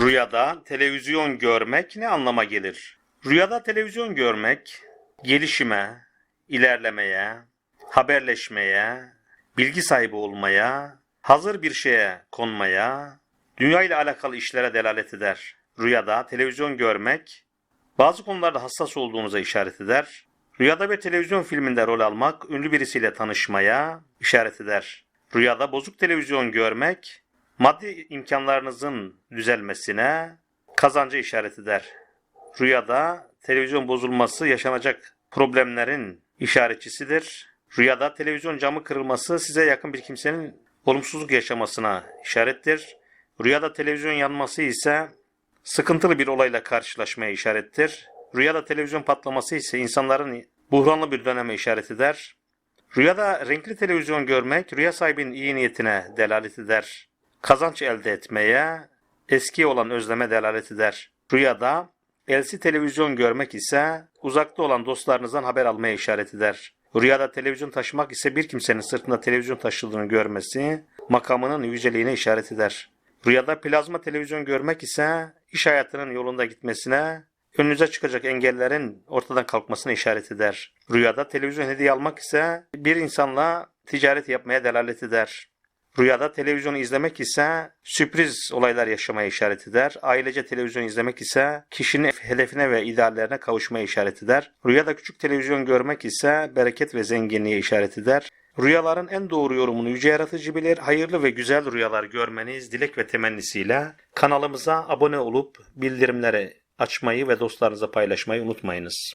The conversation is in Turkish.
Rüyada televizyon görmek ne anlama gelir? Rüyada televizyon görmek, gelişime, ilerlemeye, haberleşmeye, bilgi sahibi olmaya, hazır bir şeye konmaya, dünya ile alakalı işlere delalet eder. Rüyada televizyon görmek, bazı konularda hassas olduğunuza işaret eder. Rüyada ve televizyon filminde rol almak, ünlü birisiyle tanışmaya işaret eder. Rüyada bozuk televizyon görmek, maddi imkanlarınızın düzelmesine, kazanca işaret eder. Rüyada televizyon bozulması yaşanacak problemlerin işaretçisidir. Rüyada televizyon camı kırılması size yakın bir kimsenin olumsuzluk yaşamasına işarettir. Rüyada televizyon yanması ise sıkıntılı bir olayla karşılaşmaya işarettir. Rüyada televizyon patlaması ise insanların buhranlı bir döneme işaret eder. Rüyada renkli televizyon görmek rüya sahibinin iyi niyetine delalet eder. Kazanç elde etmeye, eski olan özleme delalet eder. Rüyada LC televizyon görmek ise uzakta olan dostlarınızdan haber almaya işaret eder. Rüyada televizyon taşımak ise bir kimsenin sırtında televizyon taşıdığını görmesi makamının yüceliğine işaret eder. Rüyada plazma televizyon görmek ise iş hayatının yolunda gitmesine, önünüze çıkacak engellerin ortadan kalkmasına işaret eder. Rüyada televizyon hediye almak ise bir insanla ticaret yapmaya delalet eder. Rüyada televizyonu izlemek ise sürpriz olaylar yaşamaya işaret eder. Ailece televizyon izlemek ise kişinin hedefine ve ideallerine kavuşmaya işaret eder. Rüyada küçük televizyon görmek ise bereket ve zenginliğe işaret eder. Rüyaların en doğru yorumunu Yüce Yaratıcı bilir. Hayırlı ve güzel rüyalar görmeniz dilek ve temennisiyle kanalımıza abone olup bildirimleri açmayı ve dostlarınıza paylaşmayı unutmayınız.